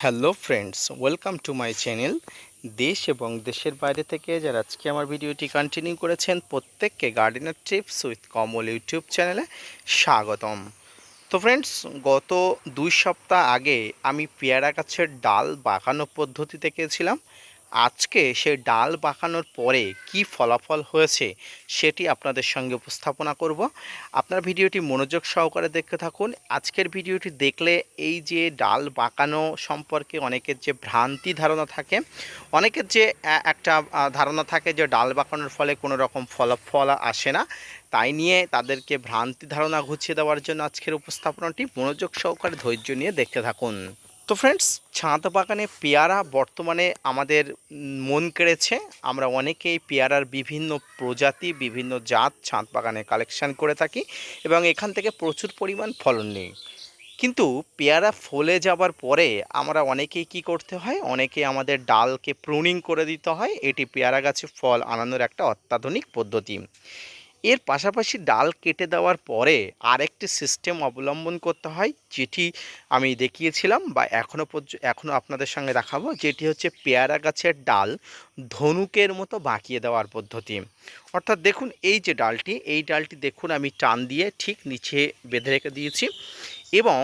Hello friends welcome to my channel দেশ এবং দেশের বাইরে থেকে যারা আজকে আমার ভিডিওটি কন্টিনিউ করেছেন, প্রত্যেককে gardener tips with Kamal YouTube চ্যানেলে স্বাগতম। তো ফ্রেন্ডস গত দুই সপ্তাহ আগে আমি পেয়ারা গাছের ডাল বাগানো পদ্ধতি দেখেছিলাম আজকে সেই ডাল বাঁকানোর পরে কি ফলাফল হয়েছে সেটি আপনাদের সঙ্গে উপস্থাপনা করব। আপনার ভিডিওটি মনোযোগ সহকারে দেখতে থাকুন। আজকের ভিডিওটি দেখলে এই যে ডাল বাঁকানো সম্পর্কে অনেকের যে ভ্রান্তি ধারণা থাকে, অনেকের যে একটা ধারণা থাকে যে ডাল বাঁকানোর ফলে কোনো রকম ফলাফল আসে না। তাই নিয়ে তাদেরকে ভ্রান্তি ধারণা ঘুচিয়ে দেওয়ার জন্য আজকের উপস্থাপনাটি মনোযোগ সহকারে ধৈর্য নিয়ে দেখতে থাকুন। তো ফ্রেন্ডস ছাদ বাগানে পেয়ারা বর্তমানে আমাদের মন কেড়েছে। আমরা অনেকেই পেয়ারার বিভিন্ন প্রজাতি, বিভিন্ন জাত ছাদ বাগানে কালেকশান করে থাকি এবং এখান থেকে প্রচুর পরিমাণ ফলন নিই। কিন্তু পেয়ারা ফলে যাবার পরে আমরা অনেকেই কি করতে হয় অনেকে আমাদের ডালকে প্রুনিং করে দিতে হয়। এটি পেয়ারা গাছে ফল আনানোর একটা অত্যাধুনিক পদ্ধতি। এর পাশাপাশি ডাল কেটে দেওয়ার পরে আরেকটি সিস্টেম অবলম্বন করতে হয়, যেটি আমি দেখিয়েছিলাম বা এখনও পর্যন্ত এখনও আপনাদের সঙ্গে দেখাবো, যেটি হচ্ছে পেয়ারা গাছের ডাল ধনুকের মতো বাঁকিয়ে দেওয়ার পদ্ধতি। অর্থাৎ দেখুন, এই যে ডালটি, এই ডালটি দেখুন, আমি টান দিয়ে ঠিক নিচে বেঁধে রেখে দিয়েছি এবং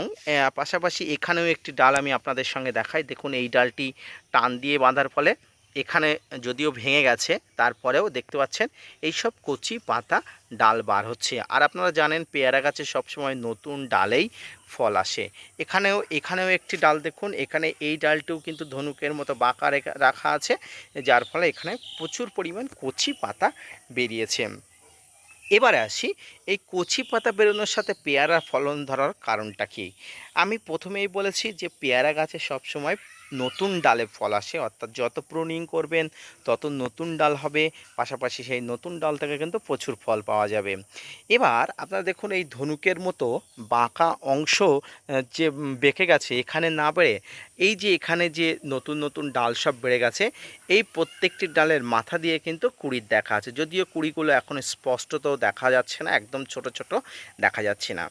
পাশাপাশি এখানেও একটি ডাল আমি আপনাদের সঙ্গে দেখাই। দেখুন, এই ডালটি টান দিয়ে বাঁধার ফলে এখানে যদিও ভেঙে গেছে, তারপরেও দেখতে পাচ্ছেন এইসব কচি পাতা ডাল বার হচ্ছে। আর আপনারা জানেন পেয়ারা গাছে সবসময় নতুন ডালেই ফল আসে। এখানেও এখানেও একটি ডাল দেখুন, এখানে এই ডালটিও কিন্তু ধনুকের মতো বাঁকা রাখা আছে, যার ফলে এখানে প্রচুর পরিমাণ কচি পাতা বেরিয়েছে। এবারে আসি, এই কচি পাতা বেরোনোর সাথে পেয়ারা ফলন ধরার কারণটা কি? আমি প্রথমেই বলেছি যে পেয়ারা গাছে সবসময় নতুন ডালে ফল আসে, অর্থাৎ যত প্রুনিং করবেন, তত নতুন ডাল হবে, পাশাপাশি সেই নতুন ডাল থেকে কিন্তু প্রচুর ফল পাওয়া যাবে। এবার আপনারা দেখুন এই ধনুকের মতো বাঁকা অংশ যে বেঁকে গেছে, এখানে না বেড়ে, এই যে এখানে যে নতুন নতুন ডাল সব বেড়ে গেছে, এই প্রত্যেকটি ডালের মাথা দিয়ে কিন্তু কুড়ির দেখা আছে। যদিও কুড়িগুলো এখন স্পষ্টত দেখা যাচ্ছে না, একদম ছোট ছোট দেখা যাচ্ছে না।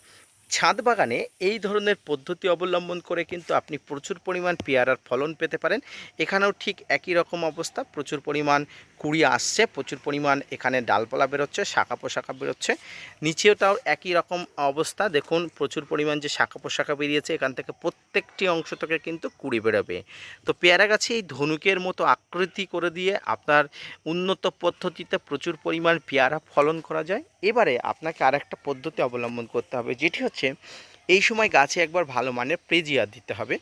ছাদ বাগানে এই ধরনের পদ্ধতি অবলম্বন করে কিন্তু আপনি প্রচুর পরিমাণ পেয়ারার ফলন পেতে পারেন। এখানেও ঠিক একই রকম অবস্থা। প্রচুর পরিমাণ কুড়ি আসছে, প্রচুর পরিমাণ এখানে ডালপালা বেরোচ্ছে শাখা পোশাখা বেরোচ্ছে। নিচেওটাও একই রকম অবস্থা। দেখুন, প্রচুর পরিমাণ যে শাখা পোশাখা বেরিয়েছে, এখান থেকে প্রত্যেকটি অংশ থেকে কিন্তু কুড়ি বেরোবে। তো পেয়ারা গাছে এই ধনুকের মতো আকৃতি করে দিয়ে আপনার উন্নত পদ্ধতিতে প্রচুর পরিমাণ পেয়ারা ফলন করা যায়। এবারে আপনাকে আর একটা পদ্ধতি অবলম্বন করতে হবে, যেটি হচ্ছে এই সময় গাছে একবার ভালো মানের প্রেজিয়ার দিতে হবে।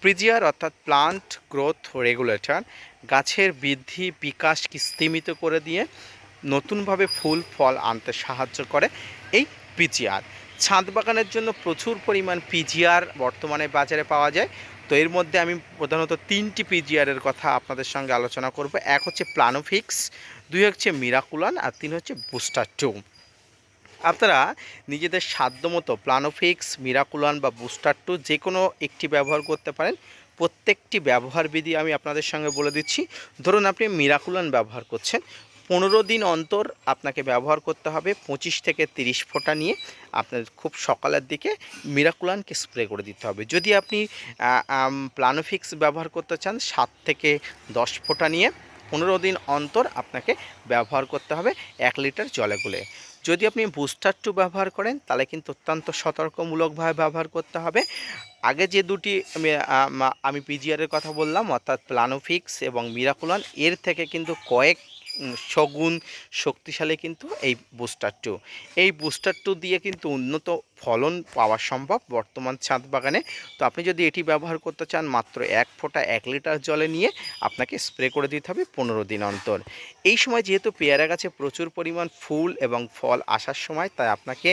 প্রিজিয়ার অর্থাৎ প্লান্ট গ্রোথ রেগুলেটর গাছের বৃদ্ধি বিকাশকে স্তীমিত করে দিয়ে নতুনভাবে ফুল, ফল আনতে সাহায্য করে এই পিজিআর ছাদ বাগানের জন্য প্রচুর পরিমাণ পিজিআর বর্তমানে বাজারে পাওয়া যায়। তো এর মধ্যে আমি প্রধানত তিনটি পিজিআরের কথা আপনাদের সঙ্গে আলোচনা করব। এক হচ্ছে প্লানোফিক্স দুই হচ্ছে মিরাকুলান আর তিন হচ্ছে বুস্টার টু আপনারা নিজেদের সাধ্যমতো প্লানোফিক্স মিরাকুলান বা বুস্টার টু যে কোনো একটি ব্যবহার করতে পারেন। প্রত্যেকটি ব্যবহার বিধি আমি আপনাদের সঙ্গে বলে দিচ্ছি। ধরুন আপনি মিরাকুলান ব্যবহার করছেন। পনেরো দিন অন্তর আপনাকে ব্যবহার করতে হবে পঁচিশ থেকে তিরিশ ফোঁটা নিয়ে। আপনার খুব সকালের দিকে মিরাকুলানকে স্প্রে করে দিতে হবে। যদি আপনি প্লানোফিক্স ব্যবহার করতে চান সাত থেকে দশ ফোঁটা নিয়ে, পনেরো দিন অন্তর আপনাকে ব্যবহার করতে হবে এক লিটার জলে গুলে। যদি আপনি বুস্টার টু ব্যবহার করেন, তাহলে কিন্তু অত্যন্ত সতর্কমূলকভাবে ব্যবহার করতে হবে। আগে যে দুটি, আমি আমি পিজিআরের কথা বললাম, অর্থাৎ প্লানোফিক্স এবং মিরাকুলান এর থেকে কিন্তু কয়েক সগুণ শক্তিশালী কিন্তু এই বুস্টার টু এই বুস্টার টু দিয়ে কিন্তু উন্নত ফলন পাওয়া সম্ভব বর্তমান ছাদ বাগানে। তো আপনি যদি এটি ব্যবহার করতে চান, মাত্র এক ফোঁটা এক লিটার জলে নিয়ে আপনাকে স্প্রে করে দিতে হবে পনেরো দিন অন্তর। এই সময় যেহেতু পেয়ারা গাছে প্রচুর পরিমাণ ফুল এবং ফল আসার সময়, তাই আপনাকে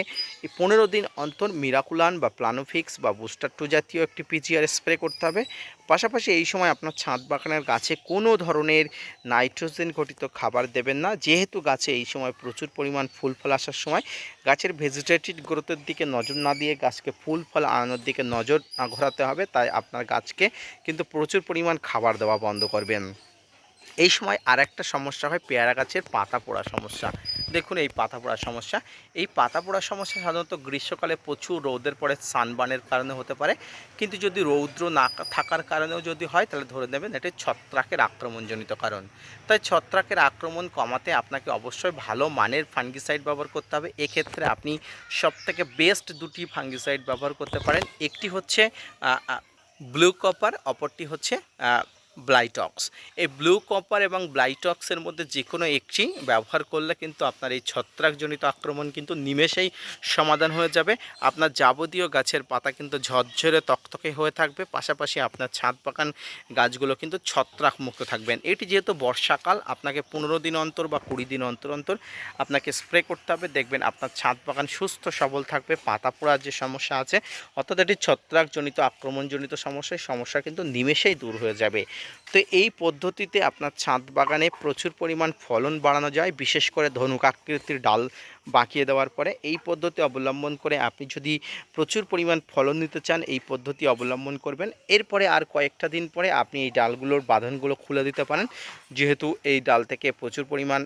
পনেরো দিন অন্তর মিরাকুলান বা প্লানোফিক্স বা বুস্টার টু জাতীয় একটি পিজিআর স্প্রে করতে হবে। পাশাপাশি এই সময় আপনার ছাদ বাগানের গাছে কোনো ধরনের নাইট্রোজেন ঘটিত খাবার দেবেন না। যেহেতু গাছে এই সময় প্রচুর পরিমাণ ফুল ফল আসার সময়, গাছের ভেজিটেটিভ গ্রোথের দিকে নজর না দিয়ে গাছকে ফুল, ফল আনানোর দিকে নজর ঘোরাতে হবে, তাই আপনার গাছকে কিন্তু প্রচুর পরিমাণ খাবার দেওয়া বন্ধ করবেন। এই সময় আরেকটা সমস্যা হয়, পেয়ারা গাছের পাতা পোড়া সমস্যা। দেখুন এই পাতা পোড়া সমস্যা। এই পাতা পোড়া সমস্যা সাধারণত গ্রীষ্মকালে প্রচুর রৌদের পরে সানবানের কারণে হতে পারে। কিন্তু যদি রৌদ্র না থাকার কারণেও যদি হয়, তাহলে ধরে নেবেন এটি ছত্রাকের আক্রমণজনিত কারণ। তাই ছত্রাকের আক্রমণ কমাতে আপনাকে অবশ্যই ভালো মানের ফাঙ্গিসাইড ব্যবহার করতে হবে। এক্ষেত্রে আপনি সবথেকে বেস্ট দুটি ফাঙ্গিসাইড ব্যবহার করতে পারেন। একটি হচ্ছে ব্লু কপার, অপরটি হচ্ছে ব্লাইটক্স এই ব্লু কপার এবং ব্লাইটক্সের মধ্যে যে কোনো একটি ব্যবহার করলে কিন্তু আপনার এই ছত্রাকজনিত আক্রমণ কিন্তু নিমেষেই সমাধান হয়ে যাবে। আপনার যাবতীয় গাছের পাতা কিন্তু ঝরঝরে তকতকে হয়ে থাকবে। পাশাপাশি আপনার ছাদ বাগান গাছগুলো কিন্তু ছত্রাক মুক্ত থাকবেন। এটি যেহেতু বর্ষাকাল, আপনাকে পনেরো দিন অন্তর বা কুড়ি দিন অন্তর অন্তর আপনাকে স্প্রে করতে হবে। দেখবেন আপনার ছাদ বাগান সুস্থ, সবল থাকবে, পাতা পোড়ার যে সমস্যা আছে, অর্থাৎ এটি ছত্রাকজনিত, আক্রমণজনিত সমস্যা সমস্যা কিন্তু নিমেষেই দূর হয়ে যাবে। তো এই পদ্ধতিতে আপনার ছাদ বাগানে প্রচুর পরিমাণ ফলন বাড়ানো যায়, বিশেষ করে ধনুকাকৃতির ডাল বাঁকিয়ে দেওয়ার পরে এই পদ্ধতি অবলম্বন করে আপনি যদি প্রচুর পরিমাণ ফলন নিতে চান, এই পদ্ধতি অবলম্বন করবেন। এরপরে আর কয়েকটা দিন পরে আপনি এই ডালগুলোর বাঁধনগুলো খুলে দিতে পারেন। যেহেতু এই ডাল থেকে প্রচুর পরিমাণ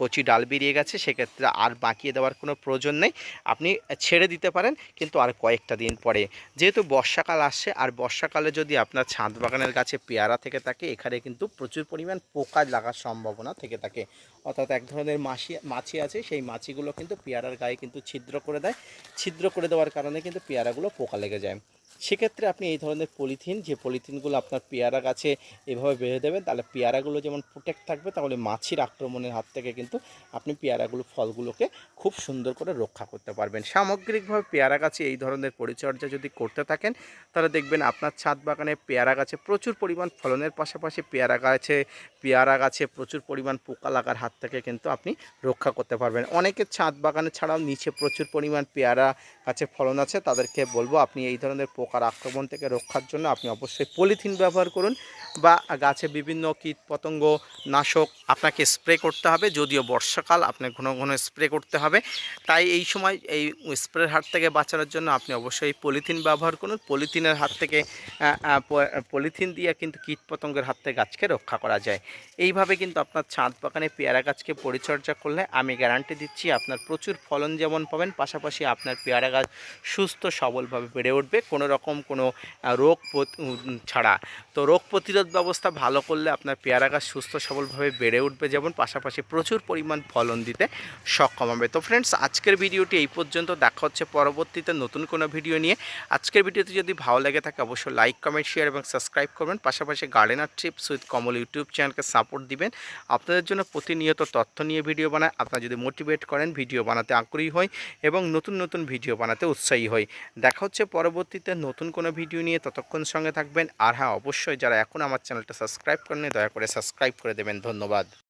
কচি ডাল বেরিয়ে গেছে, সেক্ষেত্রে আর বাঁকিয়ে দেওয়ার কোনো প্রয়োজন নেই। আপনি ছেড়ে দিতে পারেন, কিন্তু আর কয়েকটা দিন পরে। যেহেতু বর্ষাকাল আসছে, আর বর্ষাকালে যদি আপনার ছাদ বাগানের গাছে পেয়ারা থেকে থাকে, এখানে কিন্তু প্রচুর পরিমাণ পোকা লাগার সম্ভাবনা থেকে থাকে। অর্থাৎ এক ধরনের মাছি মাছি আছে, সেই মাছিগুলো কিন্তু পেয়ারার গায়ে কিন্তু ছিদ্র করে দেয়। ছিদ্র করে দেওয়ার কারণে কিন্তু পেয়ারাগুলো পোকা লেগে যায়। সেক্ষেত্রে আপনি এই ধরনের পলিথিন, যে পলিথিনগুলো আপনার পেয়ারা গাছে এভাবে বেঁধে দেবেন, তাহলে পেয়ারাগুলো যেমন প্রোটেক্ট থাকবে, তাহলে মাছির আক্রমণের হাত থেকে কিন্তু আপনি পেয়ারাগুলো, ফলগুলোকে খুব সুন্দর করে রক্ষা করতে পারবেন। সামগ্রিকভাবে পেয়ারা গাছে এই ধরনের পরিচর্যা যদি করতে থাকেন, তাহলে দেখবেন আপনার ছাদ বাগানে পেয়ারা গাছে প্রচুর পরিমাণ ফলনের পাশাপাশি পেয়ারা গাছে পেয়ারা গাছে প্রচুর পরিমাণ পোকা লাগার হাত থেকে কিন্তু আপনি রক্ষা করতে পারবেন। অনেকের ছাদ বাগানে ছাড়াও নিচে প্রচুর পরিমাণ পেয়ারা গাছে ফলন আছে, তাদেরকে বলব আপনি এই ধরনের পোকার আক্রমণ থেকে রক্ষার জন্য আপনি অবশ্যই পলিথিন ব্যবহার করুন বা গাছে বিভিন্ন কীট পতঙ্গ নাশক আপনাকে স্প্রে করতে হবে, যদিও বর্ষাকাল আপনার ঘন ঘন স্প্রে করতে হবে। তাই এই সময় এই স্প্রের হাত থেকে বাঁচানোর জন্য আপনি অবশ্যই পলিথিন ব্যবহার করুন। পলিথিনের হাত থেকে পলিথিন দিয়ে কিন্তু কীট পতঙ্গের হাত থেকে গাছকে রক্ষা করা যায়। এইভাবে কিন্তু আপনার ছাদ বাগানে পেয়ারা গাছকে পরিচর্যা করলে আমি গ্যারান্টি দিচ্ছি, আপনার প্রচুর ফলন যেমন পাবেন, পাশাপাশি আপনার পেয়ারা গাছ সুস্থ, সবলভাবে বেড়ে উঠবে। কোনো রকম কোনো রোগ ছাড়া। তো রোগ প্রতিরোধ ব্যবস্থা ভালো করলে আপনার পেয়ারা গাছ সুস্থ, সবলভাবে বেড়ে উঠবে যেমন পাশাপাশি প্রচুর পরিমাণ ফলন দিতে সক্ষম হবে। তো ফ্রেন্ডস আজকের ভিডিওটি এই পর্যন্ত। দেখা হচ্ছে পরবর্তীতে নতুন কোনো ভিডিও নিয়ে। আজকের ভিডিওতে যদি ভালো লেগে থাকে, অবশ্যই লাইক কমেন্ট শেয়ার এবং সাবস্ক্রাইব করবেন। পাশাপাশি gardener tips with Kamal YouTube চ্যানেলকে সাপোর্ট দিবেন। আপনাদের জন্য প্রতিনিয়ত তথ্য নিয়ে ভিডিও বানায়। আপনারা যদি মোটিভেট করেন ভিডিও বানাতে আগ্রহী হয় এবং নতুন নতুন ভিডিও বানাতে উৎসাহী হয় দেখা হচ্ছে পরবর্তীতে নতুন কোনো ভিডিও নিয়ে। ততক্ষণ সঙ্গে থাকবেন। আর হ্যাঁ অবশ্যই যারা এখন আমার চ্যানেলটা সাবস্ক্রাইব করেন দয়া করে সাবস্ক্রাইব করে দেবেন। ধন্যবাদ।